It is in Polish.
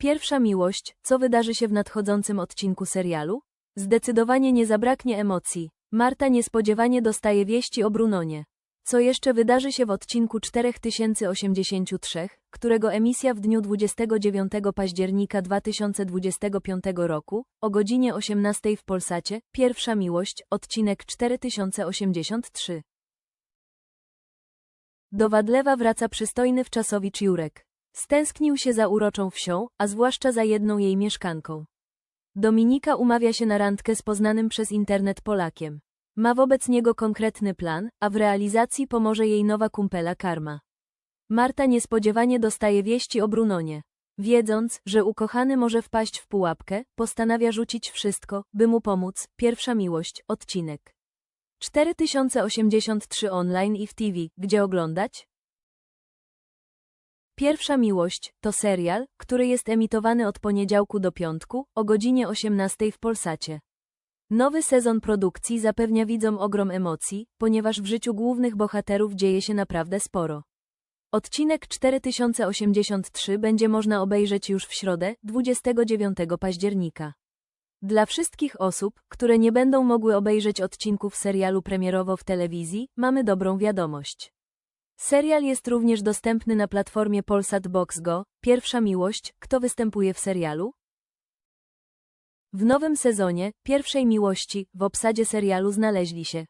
Pierwsza miłość, co wydarzy się w nadchodzącym odcinku serialu? Zdecydowanie nie zabraknie emocji. Marta niespodziewanie dostaje wieści o Brunonie. Co jeszcze wydarzy się w odcinku 4083, którego emisja w dniu 29 października 2025 roku, o godzinie 18 w Polsacie, Pierwsza miłość, odcinek 4083. Do Wadlewa wraca przystojny wczasowicz Jurek. Stęsknił się za uroczą wsią, a zwłaszcza za jedną jej mieszkanką. Dominika umawia się na randkę z poznanym przez internet Polakiem. Ma wobec niego konkretny plan, a w realizacji pomoże jej nowa kumpela Karma. Marta niespodziewanie dostaje wieści o Brunonie. Wiedząc, że ukochany może wpaść w pułapkę, postanawia rzucić wszystko, by mu pomóc. Pierwsza miłość, odcinek. 4083 online i w TV, gdzie oglądać? Pierwsza miłość to serial, który jest emitowany od poniedziałku do piątku o godzinie 18 w Polsacie. Nowy sezon produkcji zapewnia widzom ogrom emocji, ponieważ w życiu głównych bohaterów dzieje się naprawdę sporo. Odcinek 4083 będzie można obejrzeć już w środę, 29 października. Dla wszystkich osób, które nie będą mogły obejrzeć odcinków serialu premierowo w telewizji, mamy dobrą wiadomość. Serial jest również dostępny na platformie Polsat Box Go. Pierwsza miłość, kto występuje w serialu? W nowym sezonie Pierwszej miłości w obsadzie serialu znaleźli się